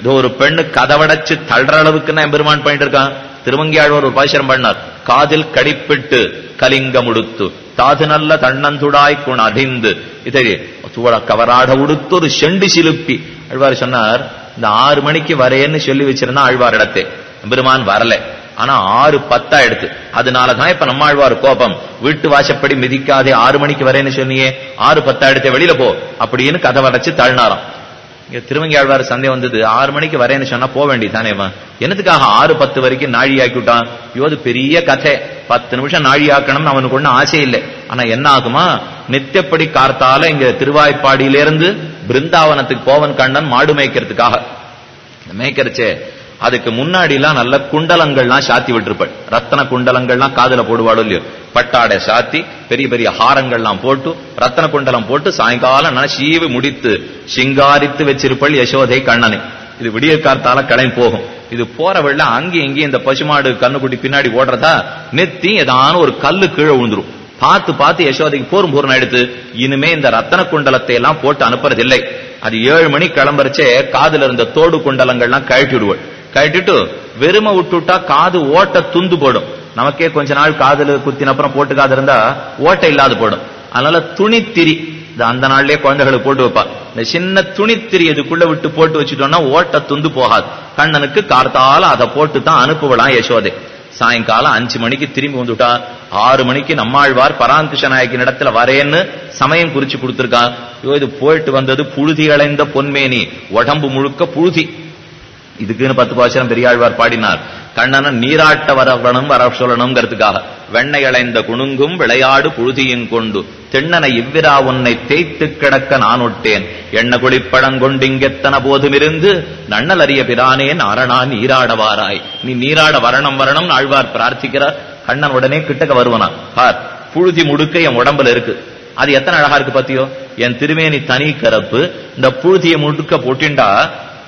இது ஒரு பெண்ணு கதவடைச்சு தள்ளுற அளவுக்கு தான் பெருமான் பண்ணிட்டு இருக்கான் திருவங்கியாழ்வார் ஒரு பாசனம் பண்ணார். காதில் கடிப்பிட்டு கலிங்கம் உடுத்து தாது நல்ல தன்னந்துடாய் குண அடிந்து இதை கவராட உடுத்து ஒரு செண்டு சிலுப்பி. ஆழ்வார் சொன்னார் இந்த ஆறு மணிக்கு வரேன்னு சொல்லி வச்சிருந்தா ஆழ்வார் இடத்தை. பெருமான் வரல. ஆனா ஆறு பத்தா எடுத்து. அதனாலதான் இப்ப நம்ம ஆழ்வார் கோபம். வீட்டு வாசப்படி மிதிக்காதே ஆறு மணிக்கு வரேன்னு சொன்னியே ஆறு பத்தா எடுத்து வெளியில போ. அப்படின்னு கதவடைச்சு தள்ளினாராம். இங்க திருவங்கி ஆழ்வார் சந்தேகம் வந்தது. ஆறு மணிக்கு வரேன்னு சொன்னா போக வேண்டியதானே என்னத்துக்காக ஆறு பத்து வரைக்கும் நாழி ஆக்கிவிட்டான் யோது பெரிய கதை. பத்து நிமிஷம் நாழி ஆக்கணும்னு அவனுக்கு ஒண்ணு ஆசை இல்லை. ஆனா என்ன ஆகுமா? நித்தியப்படி கார்த்தால இங்க திருவாய்ப்பாடியிலிருந்து பிருந்தாவனத்துக்கு போவன் கண்ணன் மாடு மேய்க்கிறதுக்காக. மேய்க்கிறச்சே அதுக்கு முன்னாடி எல்லாம் நல்ல குண்டலங்கள்லாம் சாத்தி விட்டுருப்பாள். ரத்தன குண்டலங்கள்லாம் காதுல போடுவாளோ இல்லையோ. பட்டாடை சாத்தி பெரிய பெரிய ஹாரங்கள்லாம் போட்டு ரத்தன குண்டலம் போட்டு சாயங்காலம் நான் சீவி முடித்து சிங்காரித்து வச்சிருப்பள் யசோதை கண்ணனை. இது விடிய கார்த்தால கிளம்பி போகும். இது போற வெள்ள அங்கேயும் இங்கேயும் இந்த பசுமாடு கண்ணுக்குட்டி பின்னாடி ஓடுறதா நெத்தி ஏதான ஒரு கல்லு கீழே விழுந்துரும். பார்த்து பார்த்து யசோதைக்கு போரும் போரும் எடுத்து இனிமே இந்த ரத்தன குண்டலத்தை எல்லாம் போட்டு அனுப்புறதில்லை. அது ஏழு மணி கிளம்புறச்சே காதுல இருந்த தோடு குண்டலங்கள்லாம் கழட்டி விடுவோம் கழட்டிட்டு வெறுமை விட்டுட்டா காது ஓட்ட துந்து போடும். நமக்கே கொஞ்ச நாள் காதல் குத்தின அப்புறம் போட்டு காது இருந்தா ஓட்டை இல்லாது போடும். அதனால துணித்திரி இது அந்த நாள்லயே குழந்தைகளுக்கு போட்டு வைப்பா. இந்த சின்ன துணித்திரி இதுக்குள்ள விட்டு போட்டு வச்சுட்டோம்னா ஓட்ட துந்து போகாது. கண்ணனுக்கு கார்த்தால அதை போட்டு தான் அனுப்புவலாம் யசோதை. சாயங்காலம் அஞ்சு மணிக்கு திரும்பி வந்துட்டா ஆறு மணிக்கு நம்மாழ்வார் பராங்குஷ நாயக்கின் இடத்துல வரேன்னு சமயம் குறிச்சு கொடுத்துருக்கா. ஐயோ இது போயிட்டு வந்தது புழுதி அடைந்த பொன்மேனி. உடம்பு முழுக்க புழுதி. இதுக்குன்னு பத்து பாசனம் பெரியாழ்வார் பாடினார். கண்ணனன் நீராட்ட வரவனும் வர சொல்லணுங்கிறதுக்காக வெண்ணெய் அளைந்த குணுங்கும் விளையாடு புழுதியும் கொண்டு. தென்னனை இவ்விரா உன்னை தேய்த்து கிடக்க நான் ஒட்டேன். எண்ண குளிப்பழங்கொண்டிங்கெத்தன போதுமிருந்து நன்னல் அறிய பிரானே நாரணா நீராடவாராய் நீ நீராட வரணம் வரணும் ஆழ்வார் பிரார்த்திக்கிறார். கண்ணன் உடனே கிட்டக்க வருவனா. பார் புழுதி முடுக்க என் உடம்புல இருக்கு. அது எத்தனை அழகா இருக்கு பத்தியோ? என் திருமேனி தனி கரப்பு. இந்த புழுதியை முடுக்க போட்டிண்டா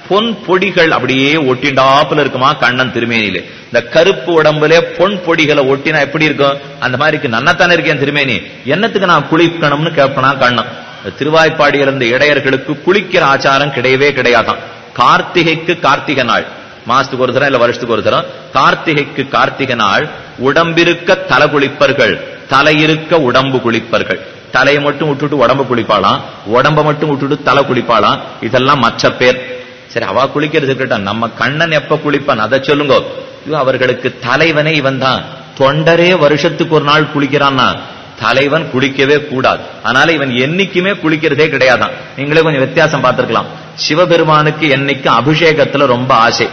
பொன் பொடிகள் அப்படியே ஒட்டிண்டாப்புல இருக்குமா கண்ணன் திருமேனியில. இந்த கருப்பு உடம்புல பொன் பொடிகளை ஒட்டினா எப்படி இருக்கும்? அந்த மாதிரி இருக்கு நன்னத்தானே இருக்கேன் திருமேனி. என்னத்துக்கு நான் குளிக்கணும்னு கேட்பனா கண்ணன்? இந்த திருவாய்ப்பாடியில் இருந்த இடையர்களுக்கு குளிக்கிற ஆச்சாரம் கிடையவே கிடையாதான் கார்த்திகைக்கு கார்த்திகை நாள். மாசத்துக்கு ஒரு தரம் இல்ல வருஷத்துக்கு ஒரு தரம்? கார்த்திகைக்கு கார்த்திகை நாள். உடம்பிருக்க தலை குளிப்பர்கள். தலையிருக்க உடம்பு குளிப்பர்கள். தலையை மட்டும் விட்டுட்டு உடம்பு குளிப்பாளாம். உடம்ப மட்டும் விட்டுட்டு தலை குளிப்பாளாம். இதெல்லாம் மற்ற பேர் சரி அவ குளிக்கிறது இருக்கட்டும். நம்ம கண்ணன் எப்ப குளிப்பான்? அதை சொல்லுங்க. அவர்களுக்கு தலைவனே இவன் தான் தொண்டரே வருஷத்துக்கு ஒரு நாள் குளிக்கிறான்னா தலைவன் குளிக்கவே கூடாது. அதனால இவன் என்னைக்குமே குளிக்கிறதே கிடையாதான். நீங்களே கொஞ்சம் வித்தியாசம் பார்த்திருக்கலாம். சிவபெருமானுக்கு என்னைக்கு அபிஷேகத்துல ரொம்ப ஆசை.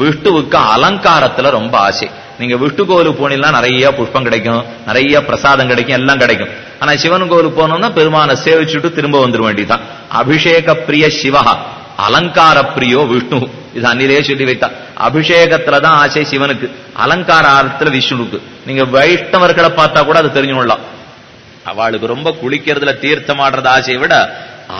விஷ்ணுவுக்கு அலங்காரத்துல ரொம்ப ஆசை. நீங்க விஷ்ணு கோவிலுக்கு போனீங்கன்னா நிறைய புஷ்பம் கிடைக்கும் நிறைய பிரசாதம் கிடைக்கும் எல்லாம் கிடைக்கும். ஆனா சிவன் கோவிலுக்கு போனோம்னா பெருமானை சேவிச்சுட்டு திரும்ப வந்துட வேண்டியதுதான். அபிஷேக பிரிய சிவகா அலங்கார பிரியோ விஷ்ணு. இது அன்னிலே சொல்லி வைத்தா. அபிஷேகத்துல தான் ஆசை சிவனுக்கு. அலங்கார ஆரத்துல விஷ்ணுவுக்கு. நீங்க வைஷ்ணவர்களை பார்த்தா கூட அது தெரிஞ்சுக்கலாம் அவளுக்கு ரொம்ப குளிக்கிறதுல தீர்த்தம் ஆடுறது ஆசையை விட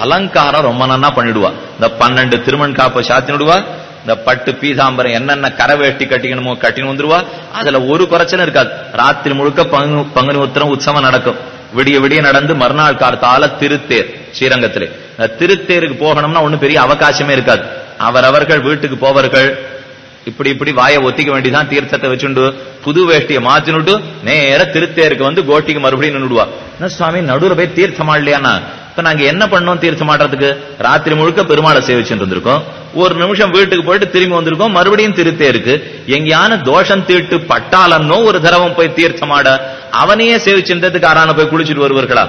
அலங்காரம் ரொம்ப நன்னா பண்ணிடுவா. இந்த பன்னெண்டு திருமண் காப்பை சாத்தி விடுவா. இந்த பட்டு பீதாம்பரம் என்னென்ன கரை வேட்டி கட்டிக்கணுமோ கட்டின்னு வந்துருவா. அதுல ஒரு குறைச்சலும் இருக்காது. ராத்திரி முழுக்க பங்கு பங்குனி உத்திரம் உற்சவம் நடக்கும். விடிய விடிய நடந்து மறுநாள் காலத்தால திருத்தேர் ஸ்ரீரங்கத்திலே. திருத்தேருக்கு போகணும்னா ஒண்ணும் பெரிய அவகாசமே இருக்காது. அவரவர்கள் வீட்டுக்கு போவர்கள் இப்படி இப்படி வாயை ஒத்திக்க வேண்டிதான் தீர்த்தத்தை வச்சுண்டு புது வேஷ்டியை மாத்தினுட்டு நேர திருத்தேருக்கு வந்து கோட்டிக்கு மறுபடியும் நின்றுடுவா என்ன சுவாமி நடுவில் போய் தீர்த்தமாடலையானா இப்ப நாங்க என்ன பண்ணோம் தீர்த்தமாடுறதுக்கு ராத்திரி முழுக்க பெருமாளை சேவிச்சுட்டு இருந்திருக்கோம் ஒரு நிமிஷம் வீட்டுக்கு போயிட்டு திரும்பி வந்திருக்கோம். மறுபடியும் திருத்தேருக்கு. எங்கேயான தோஷம் தீட்டு பட்டாளன்னோ ஒரு தடவம் போய் தீர்த்தமாட அவனையே சேவிச்சிருந்ததுக்கு ஆறான போய் குளிச்சுட்டு வருவார்களா?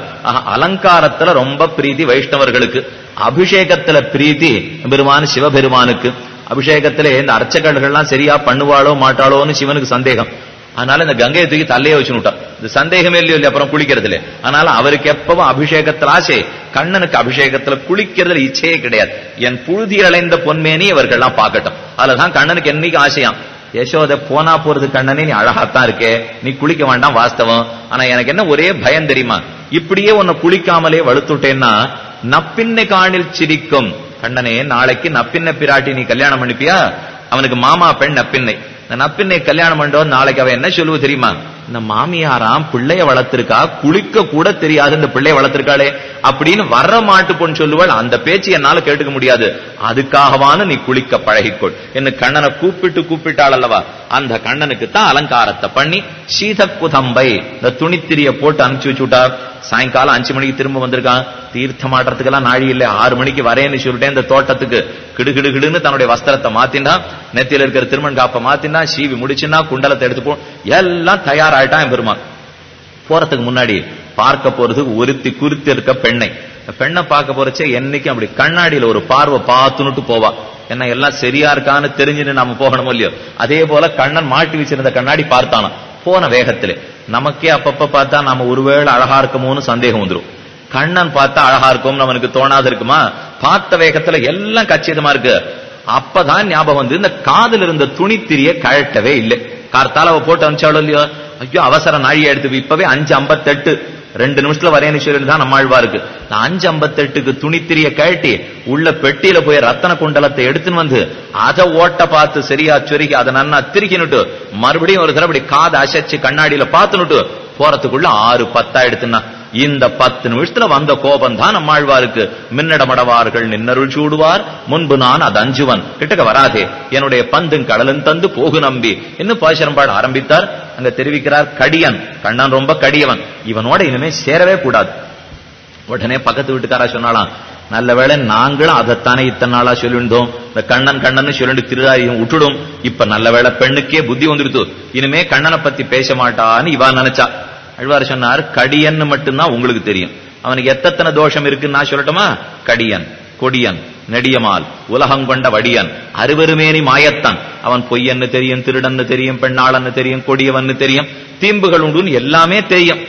அலங்காரத்துல ரொம்ப பிரீதி வைஷ்ணவர்களுக்கு. அபிஷேகத்துல பிரீதி பெருமான் சிவபெருமானுக்கு. அபிஷேகத்திலே இந்த அர்ச்சகர்கள்லாம் சரியா பண்ணுவாளோ மாட்டாளோன்னு சிவனுக்கு சந்தேகம். அதனால இந்த கங்கையை தூக்கி தலையே வச்சு விட்டான். இந்த சந்தேகமே இல்லையோ இல்லையா அப்புறம் குளிக்கிறதுல. அதனால அவருக்கு எப்பவும் அபிஷேகத்துல ஆசை. கண்ணனுக்கு அபிஷேகத்துல குளிக்கிறதுல இச்சையே கிடையாது. என் புழுதி அலைந்த பொன்மேனி இவர்கள்லாம் பார்க்கட்டும். அதுலதான் கண்ணனுக்கு என்னைக்கு ஆசையாம். யசோத போனா போறது கண்ணனே நீ அழகாத்தான் இருக்கே. நீ குளிக்க வேண்டாம் வாஸ்தவம். ஆனா எனக்கு என்ன ஒரே பயம் தெரியுமா? இப்படியே உன்னை குளிக்காமலே வலுத்துட்டேன்னா நப்பின்னை காணில் சிரிக்கும் கண்ணனே நாளைக்கு நப்பின்ன பிராட்டி நீ கல்யாணம் பண்ணிப்பியா? அவனுக்கு மாமா பெண் நப்பின்னை. நப்பின்னை கல்யாணம் பண்ணோம் நாளைக்கு அவன் என்ன சொல்லுவ தெரியுமா? இந்த மாமியாராம் பிள்ளைய வளர்த்திருக்கா? குளிக்க கூட தெரியாது இந்த பிள்ளைய வளர்த்திருக்காளே. அப்படின்னு வர்ற மாட்டு பொண்ணு சொல்லுவாள். அந்த பேச்சு என்னால கேட்டுக்க முடியாது. அதுக்காகவான நீ குளிக்க பழகிக்கொள். என்ன கண்ணனை கூப்பிட்டு கூப்பிட்டாள் அல்லவா? அந்த கண்ணனுக்கு தான் அலங்காரத்தை பண்ணி சீத குதம்பை இந்த துணித்திரிய போட்டு அனுப்பிச்சு வச்சுட்டா சாயங்காலம் அஞ்சு மணிக்கு திரும்ப வந்திருக்கான். தீர்த்தம் எல்லாம் நாழி இல்லை. ஆறு மணிக்கு வரேன்னு சொல்லிட்டேன் இந்த தோட்டத்துக்கு. கிடு தன்னுடைய வஸ்திரத்தை மாத்தினா நெத்தியில இருக்கிற திருமண் காப்பை மாத்தினா சீவி முடிச்சுன்னா குண்டலத்தை எடுத்து போ எல்லாம் தயாராயிட்டான் பெருமான் போறதுக்கு முன்னாடி பார்க்க போறதுக்கு ஒருத்தி குறித்து இருக்க பெண்ணை. பெண்ணை பார்க்க போறச்சே என்னைக்கும் அப்படி கண்ணாடியில ஒரு பார்வை பார்த்துனுட்டு போவா. என்ன எல்லாம் சரியா இருக்கான்னு தெரிஞ்சுன்னு நாம போகணும் இல்லையோ? அதே போல கண்ணன் மாட்டி வச்சிருந்த கண்ணாடி பார்த்தானா. போன வேகத்திலே. நமக்கே அப்பப்ப பார்த்தா நாம ஒருவேளை அழகா இருக்குமோன்னு சந்தேகம் வந்துரும். கண்ணன் பார்த்தா அழகா இருக்கும்னு அவனுக்கு தோணாது இருக்குமா? பார்த்த வேகத்துல எல்லாம் கச்சிதமா இருக்கு. அப்பதான் ஞாபகம் வந்து இந்த காதல் இருந்த துணித்திரிய கழட்டவே இல்லை. கார்த்தால அவ போட்டு அனுப்பிச்சாலும் இல்லையோ? ஐயோ அவசர நாழியை எடுத்து இப்பவே அஞ்சு ஐம்பத்தெட்டு. ரெண்டு நிமிஷத்துல வரேன்னு தான் நம்மாழ்வா இருக்கு. நான் அஞ்சு ஐம்பத்தெட்டுக்கு துணித்திரிய கழட்டி உள்ள பெட்டியில போய் ரத்தன குண்டலத்தை எடுத்துன்னு வந்து அதை ஓட்ட பார்த்து சரியா சொருகி அதை நன்னா திருக்கினுட்டு மறுபடியும் ஒரு தடவை காதை அசைச்சு கண்ணாடியில பார்த்துனுட்டு போறதுக்குள்ள ஆறு பத்தா எடுத்துனா இந்த பத்து நிமிஷத்துல வந்த கோபம் தான் நம்மாழ்வாருக்கு மின்னடமடவார்கள் நின்னருள் சூடுவார். முன்பு நான் அது அஞ்சுவன். கிட்டக்க வராதே. என்னுடைய பந்தும் கடலும் தந்து போகு நம்பி. இன்னும் பாசரம்பாடு ஆரம்பித்தார்? அங்க தெரிவிக்கிறார் கடியன். கண்ணன் ரொம்ப கடியவன். இவனோட இனிமே சேரவே கூடாது. உடனே பக்கத்து வீட்டுக்காரா சொன்னாலாம் நல்ல வேளை நாங்களும் அதைத்தானே இத்தனை நாளா சொல்லியிருந்தோம் இந்த கண்ணன் கண்ணன் சொல்லிட்டு திருடாரியும் விட்டுடும் இப்ப நல்ல வேளை பெண்ணுக்கே புத்தி வந்துடுத்து. இனிமே கண்ணனை பத்தி பேச மாட்டான்னு இவா நினைச்சா. அழ்வார் சொன்னார் கடியன்னு மட்டும்தான் உங்களுக்கு தெரியும். அவனுக்கு எத்தனை தோஷம் இருக்குன்னு நான் சொல்லட்டுமா? கடியன் கொடியன் நெடியமால் உலகம் கொண்ட வடியன் அருவருமேனி மாயத்தான். அவன் பொய்யன்னு தெரியும் திருடன்னு தெரியும் பெண்ணாளன்னு தெரியும் கொடியவன்னு தெரியும் தீம்புகள் உண்டு எல்லாமே தெரியும்.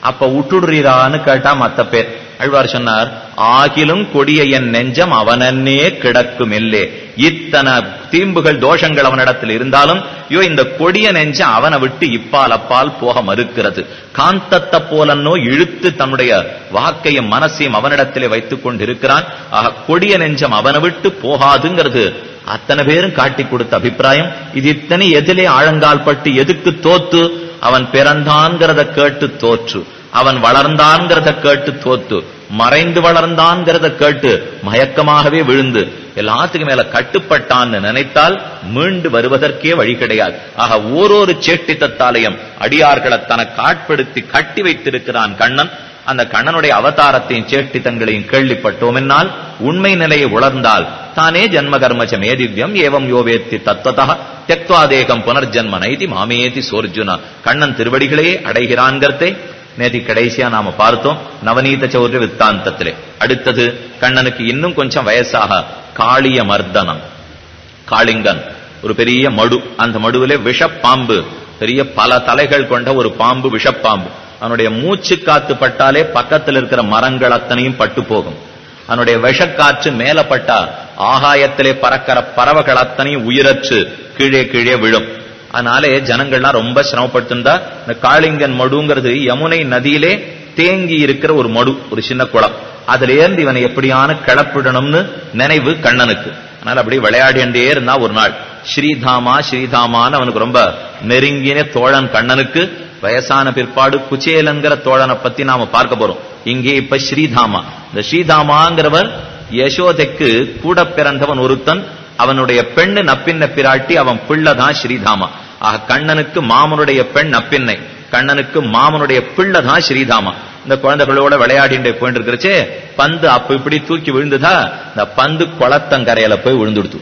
அப்ப விட்டுடுறீரான்னு கேட்டா மத்த பேர். அழ்வார் சொன்னார் ஆகிலும் கொடிய என் நெஞ்சம் அவனன்னே கிடக்கும் இல்லே இத்தனை தீம்புகள் தோஷங்கள் அவனிடத்தில் இருந்தாலும் ஐயோ இந்த கொடிய நெஞ்சம் அவனை விட்டு இப்பால் அப்பால் போக மறுக்கிறது. காந்தத்தை போலன்னோ இழுத்து தன்னுடைய வாக்கையும் மனசையும் அவனிடத்திலே வைத்துக் கொண்டிருக்கிறான். ஆக கொடிய நெஞ்சம் அவனை விட்டு போகாதுங்கிறது அத்தனை பேரும் காட்டி கொடுத்த அபிப்பிராயம். இது இத்தனை எதிலே ஆழங்கால் பட்டு எதுக்கு தோத்து? அவன் பிறந்தான்கிறத கேட்டு தோற்று. அவன் வளர்ந்தான்ங்கிறத கேட்டு தோத்து மறைந்து வளர்ந்தான்ங்கிறத கேட்டு மயக்கமாகவே விழுந்து எல்லாத்துக்கு மேல கட்டுப்பட்டான்னு நினைத்தால் மீண்டு வருவதற்கே வழி கிடையாது. ஆக ஓரொரு சேட்டித்தத்தாலையும் அடியார்களை தனக்கு ஆட்படுத்தி கட்டி வைத்திருக்கிறான் கண்ணன். அந்த கண்ணனுடைய அவதாரத்தையும் சேட்டித்தங்களையும் கேள்விப்பட்டோம் என்னால் உண்மை நிலையை உணர்ந்தால் தானே ஜன்மகர்மச்ச மேதிவ்யம் ஏவம் யோவேத்தி தத்வதா தெக்வாதேகம் புனர்ஜன்மனைதி மாமேதி சோர்ஜுனா. கண்ணன் திருவடிகளே அடைகிறான்கிறதை நேதி கடைசியா நாம பார்த்தோம் நவநீத சௌரிய வித்தாந்தத்திலே. அடுத்தது கண்ணனுக்கு இன்னும் கொஞ்சம் வயசாக காளிய மர்தனம் காளிங்கன். ஒரு பெரிய மடு. அந்த மடுவிலே விஷப்பாம்பு. பெரிய பல தலைகள் கொண்ட ஒரு பாம்பு விஷப்பாம்பு. அவனுடைய மூச்சு காத்து பட்டாலே பக்கத்தில் இருக்கிற மரங்கள் அத்தனையும் பட்டு போகும். அவனுடைய விஷக்காற்று மேல பட்டா ஆகாயத்திலே பறக்கிற பறவைகள் அத்தனையும் உயிரற்று கீழே கீழே விழும். அதனாலே ஜனங்கள்லாம் ரொம்ப சிரமப்பட்டிருந்தா இந்த காளிங்கன் மடுங்கிறது யமுனை நதியிலே தேங்கி இருக்கிற ஒரு மடு ஒரு சின்ன குளம். அதுல இருந்து இவனை எப்படியான கிளப்பிடணும்னு நினைவு கண்ணனுக்கு. அதனால அப்படியே விளையாடிண்டே இருந்தா ஒரு நாள். ஸ்ரீதாமா ஸ்ரீதாமான்னு அவனுக்கு ரொம்ப நெருங்கின தோழன் கண்ணனுக்கு வயசான பிற்பாடு குச்சேலங்கிற தோழனை பத்தி நாம பார்க்க போறோம். இங்கே இப்ப ஸ்ரீதாமா. இந்த ஸ்ரீதாமாங்கிறவர் யசோதைக்கு கூட பிறந்தவன் ஒருத்தன் அவனுடைய பெண்ணு நப்பின்ன பிராட்டி அவன் பிள்ளைதான் ஸ்ரீதாமா. ஆக கண்ணனுக்கு மாமனுடைய பெண் நப்பின்னை கண்ணனுக்கு மாமனுடைய பிள்ளைதான் ஸ்ரீதாமா. இந்த குழந்தைகளோட விளையாடிண்டே போயிட்டு இருக்கிறச்சே பந்து அப்ப இப்படி தூக்கி விழுந்துதா? இந்த பந்து குளத்தங்கரையில போய் விழுந்துடுத்து.